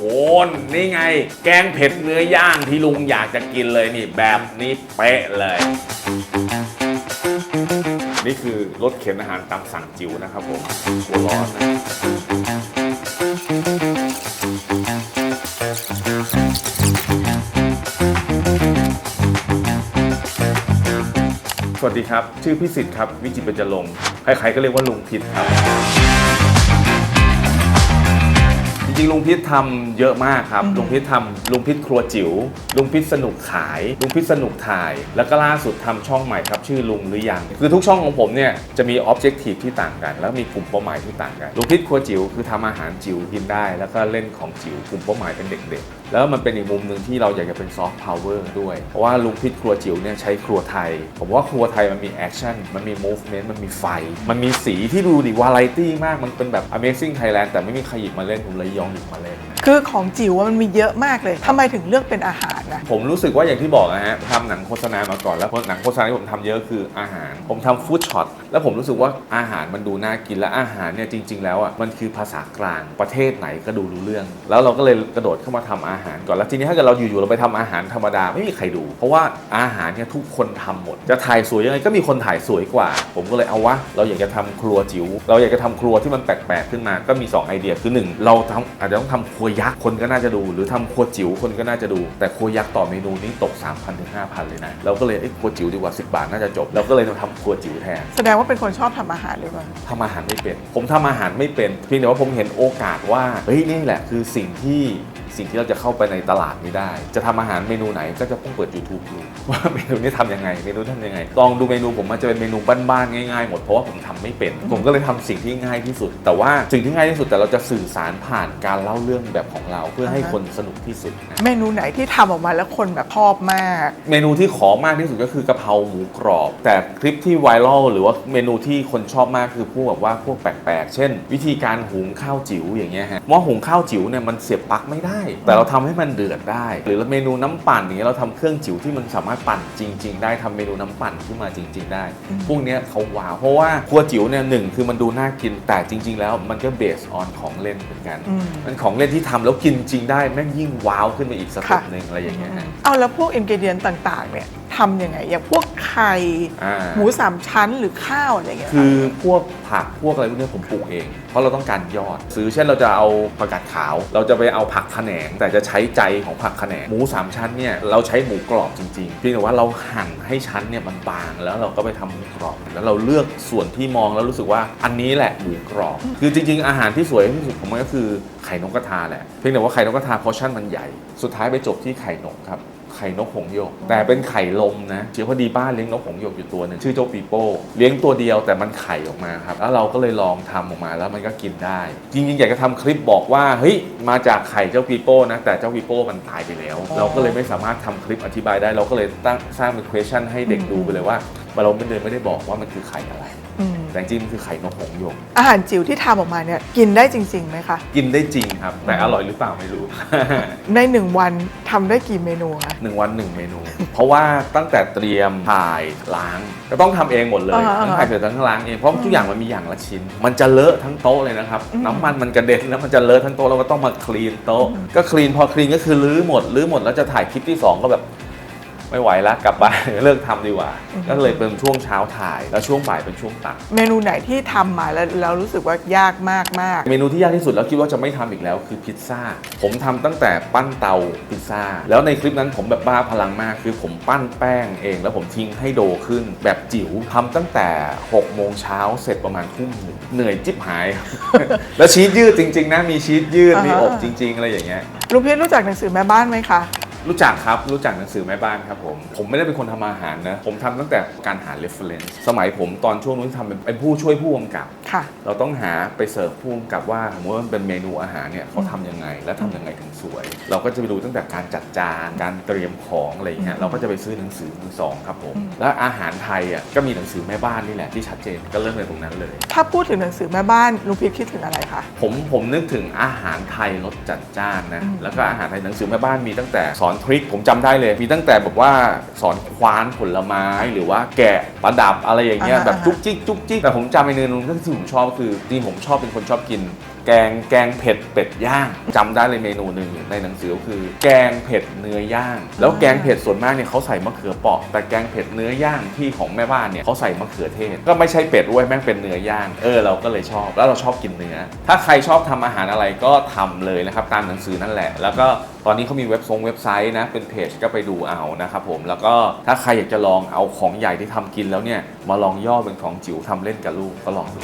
โอนนี่ไง แกงเผ็ดเนื้อย่างที่ลุงอยากจะกินเลยนี่แบบนี้เป๊ะเลย นี่คือรถเข็นอาหารตามสั่งจิ๋วนะครับผมหัวร้อนนะสวัสดีครับ ชื่อพิสิทธิ์ครับ วิจิตรเบญจรงค์ใครๆก็เรียกว่าลุงพิษครับ ริงๆลุงพิษทำเยอะมากครับลุงพิษทำลุงพิษครัวจิ๋วลุงพิษสนุกขาย ลุงพิษสนุกถ่าย แล้วก็ล่าสุดทำช่องใหม่ครับชื่อลุงหรือยัง คือทุกช่องของผมเนี่ยจะมีออบเจกตีฟที่ต่างกัน แล้วมีกลุ่มเป้าหมายที่ต่างกันลุงพิษครัวจิ๋วคือทำอาหารจิ๋วกินได้ แล้วก็เล่นของจิ๋วกลุ่มเป้าหมายเป็นเด็กๆ แล้วมันเป็นอีกมุมหนึ่งที่เราอยากจะเป็นซอฟต์พาวเวอร์ด้วย เพราะว่าลุงพิษครัวจิ๋วเนี่ยใช้ครัวไทย ผมว่าครัวไทยมันมีแอคชั่น มันมีมูฟเมนต์มันมีไฟ มันมีสีที่ดูดิวาไรตี้มาก มันเป็นแบบ Amazing Thailand แต่ไม่มีใครหยิบมาเล่น ผมเลยยองหยิบมาเล่น คือของจิ๋วอะมันมีเยอะมากเลยทำไมถึงเลือกเป็นอาหารนะ ผมรู้สึกว่าอย่างที่บอกนะฮะทำหนังโฆษณามาก่อนแล้วหนังโฆษณาที่ผมทำเยอะคืออาหาร ผมทำฟู้ดช็อตแล้วผมรู้สึกว่าอาหารมันดูน่ากินและอาหารเนี่ยจริง ๆ แล้วอะมันคือภาษากลางประเทศไหนก็ดูรู้เรื่อง แล้วเราก็เลยกระโดดเข้ามาทำอาหารก่อนแล้วทีนี้ถ้าเกิดเราอยู่ๆเราไปทำอาหารธรรมดาไม่มีใครดู เพราะว่าอาหารเนี่ยทุกคนทำหมด จะถ่ายสวยยังไงก็มีคนถ่ายสวยกว่า ผมก็เลยเอาวะเราอยากจะทำครัวจิ๋วเราอยากจะทำครัวที่มันแปลกๆขึ้นมาก็มีสองไอเดียคือหนึ่งเราทำอาจจะต้องทำครัวยักษ์คนก็น่าจะดู หรือทำครัวจิ๋วคนก็น่าจะดู แต่ครัวยักษ์ต่อเมนูนี้ตก 3,000ถึง5,000เลยนะเราก็เลยเอ้ยครัวจิ๋วดีกว่า 10 บาทน่าจะจบเราก็เลยมาทำครัวจิ๋วแทนแสดงว่าเป็นคนชอบทำอาหารเลยป่ะทำอาหารไม่เป็น ผมทำอาหารไม่เป็นเพียงแต่ว่าผมเห็นโอกาสว่าเฮ้ยนี่แหละคือสิ่งที่ สิ่งที่เราจะเข้าไปในตลาดนี้ได้ จะทำอาหารเมนูไหนก็จะต้องเปิด YouTube ดูว่าเมนูนี้ทำยังไง เมนูทำยังไง ลองดูเมนูผมมันจะเป็นเมนูบ้านๆง่ายๆหมดเพราะว่าผมทำไม่เป็น ผมก็เลยทำสิ่งที่ง่ายที่สุด แต่ว่าสิ่งที่ง่ายที่สุดแต่เราจะสื่อสารผ่านการเล่าเรื่องแบบของเรา เพื่อให้คนสนุกที่สุดนะเมนูไหนที่ทำออกมาแล้วคนแบบชอบมาก เมนูที่ขอมากที่สุดก็คือกะเพราหมูกรอบ แต่คลิปที่ไวรัลหรือว่าเมนูที่คนชอบมากคือพวกแบบว่าพวกแปลกๆ เช่น วิธีการหุงข้าวจิ๋วอย่างเงี้ยฮะหม้อหุงข้าวจิ๋วเนี่ยมันเสียบปลั๊กไม่ได้แต่เราทำให้มันเดือดได้ หรือเมนูน้ำปั่นอย่างเงี้ยเราทำเครื่องจิ๋วที่มันสามารถปั่นจริง ๆ ได้ทำเมนูน้ำปั่นขึ้นมาจริง ๆ ได้ พวกเนี้ยเขาว้าวเพราะว่าครัวจิ๋วเนี่ยหนึ่งคือมันดูน่ากินแต่จริง ๆ แล้วมันก็เบสออนของเล่นเหมือนกันอืมมันของเล่นที่ทำแล้วกินจริงได้แม่งยิ่งว้าวขึ้นไปอีกสเต็ปค่ะหนึ่งอะไรอย่างเงี้ยฮะเอาแล้วพวกอินกิเดียนต่างๆเนี่ย ทำยังไง อย่างพวกไข่อ่า หมูสามชั้นหรือข้าวอะไรอย่างเงี้ย คือพวกผักพวกอะไรพวกเนี้ยผมปลูกเอง เพราะเราต้องการยอด ซื้อเช่นเราจะเอาผักกาดขาว เราจะไปเอาผักขะแขนง แต่จะใช้ใจของผักขะแขนงหมูสามชั้นเนี่ยเราใช้หมูกรอบจริงๆเพียงแต่ว่าเราหั่นให้ชั้นเนี่ยมันบางแล้วเราก็ไปทำหมูกรอบแล้วเราเลือกส่วนที่มองแล้วรู้สึกว่าอันนี้แหละหมูกรอบ คือจริง ๆ อาหารที่สวยที่สุดของมันก็คือไข่นกกระทาแหละเพียงแต่ว่าไข่นกกระทาพอชั่นมันใหญ่ สุดท้ายไปจบที่ไข่นกครับ ไข่นกหงส์หยก แต่เป็นไข่ลมนะเชียวพอดีบ้านเลี้ยงนกหงส์หยกอยู่ตัวหนึ่งชื่อเจ้าปีโป้เลี้ยงตัวเดียวแต่มันไข่ออกมาครับแล้วเราก็เลยลองทำออกมาแล้วมันก็กินได้ จริงๆอยากจะทำคลิปบอกว่าเฮ้ยมาจากไข่เจ้าปีโป้นะแต่เจ้าปีโป้มันตายไปแล้ว เราก็เลยไม่สามารถทำคลิปอธิบายได้เราก็เลยตั้งสร้างเป็น question ให้เด็กดูไปเลยว่าเราไม่ได้ไม่ได้บอกว่ามันคือไข่อะไร แต่จริงๆมันคือไข่นกหงส์หยกอาหารจิ๋วที่ทำออกมาเนี่ยกินได้จริงๆไหมคะ กินได้จริงครับ แต่อร่อยหรือเปล่าไม่รู้ ในหนึ่งวันทำได้กี่เมนูคะ หนึ่งวันหนึ่งเมนู เพราะว่าตั้งแต่เตรียมถ่ายล้าง ก็ต้องทำเองหมดเลยอ่าๆทั้งถ่ายเสร็จทั้งล้างเองเพราะทุกอย่างมันมีอย่างละชิ้น มันจะเลอะทั้งโต๊ะเลยนะครับอืม น้ำมันมันกระเด็นแล้วมันจะเลอะทั้งโต๊ะเราก็ต้องมาคลีนโต๊ะก็คลีนพอคลีนก็คือรื้อหมดรื้อหมดแล้วจะถ่ายคลิปที่สองก็แบบ ไม่ไหวแล้วกลับบ้าน เลิกทำดีกว่า ก็เลยเป็นช่วงเช้าถ่าย แล้วช่วงบ่ายเป็นช่วงตัดเมนูไหนที่ทำมาแล้วเรารู้สึกว่ายากมากมากเมนูที่ยากที่สุดแล้วคิดว่าจะไม่ทำอีกแล้วคือพิซซ่า ผมทำตั้งแต่ปั้นเตาพิซซ่า แล้วในคลิปนั้นผมแบบบ้าพลังมาก คือผมปั้นแป้งเอง แล้วผมทิ้งให้โดขึ้น แบบจิ๋วทำตั้งแต่6โมงเช้าเสร็จประมาณทุ่มหนึ่งเหนื่อยจิ๊บหาย แล้วชีสยืดจริง ๆ นะมีชีสยืดมีอบจริง ๆ อะไรอย่างเงี้ยๆลุงพีชรู้จักหนังสือแม่บ้านไหมคะ รู้จักครับ รู้จักหนังสือแม่บ้านครับผม ผมไม่ได้เป็นคนทำอาหารนะ ผมทำตั้งแต่การหา reference สมัยผมตอนช่วงนู้นทำเป็นเป็นผู้ช่วยผู้กำกับ ค่ะ เราต้องหาไปเสิร์ฟผู้กำกับว่าสมมติว่ามันเป็นเมนูอาหารเนี่ยเขาทำยังไง และทำยังไงถึงสวย เราก็จะไปดูตั้งแต่การจัดจาน การเตรียมของอะไรอย่างเงี้ยอืมเราก็จะไปซื้อหนังสือมือสองครับผมอืมแล้วอาหารไทยอะก็มีหนังสือแม่บ้านนี่แหละที่ชัดเจนก็เริ่มในตรงนั้นเลย ถ้าพูดถึงหนังสือแม่บ้านลุงพีชคิดถึงอะไรคะ ผมผมนึกถึงอาหารไทยรสจัดจ้านนะอืมแล้วก็อาหารไทยหนังสือแม่บ้านมีตั้งแต่สอนทริคผมจำได้เลย มีตั้งแต่แบบว่าสอนคว้านผลไม้หรือว่าแกะประดับอะไรอย่างเงี้ยแบบจุกจิกจุกจิกแต่ผมจำเมนูนึงที่ผมชอบก็คือจริงๆผมชอบเป็นคนชอบกิน แกงแกงเผ็ดเป็ดย่างจำได้เลยเมนูหนึ่งในหนังสือก็คือ แกงเผ็ดเนื้อย่างแล้วแกงเผ็ดส่วนมากเนี่ยเขาใส่มะเขือเปราะแต่แกงเผ็ดเนื้อย่างที่ของแม่บ้านเนี่ยเขาใส่มะเขือเทศ ก็ไม่ใช่เป็ดด้วยแม่งเป็นเนื้อย่างเออเราก็เลยชอบ แล้วเราชอบกินเนื้อ ถ้าใครชอบทำอาหารอะไรก็ทำเลยนะครับตามหนังสือนั่นแหละ แล้วก็ตอนนี้เขามีเว็บทรงเว็บไซต์นะเป็นเพจก็ไปดูเอานะครับผมแล้วก็ถ้าใครอยากจะลองเอาของใหญ่ที่ทำกินแล้วเนี่ยมาลองย่อเป็นของจิ๋วทำเล่นกับลูกก็ลองดู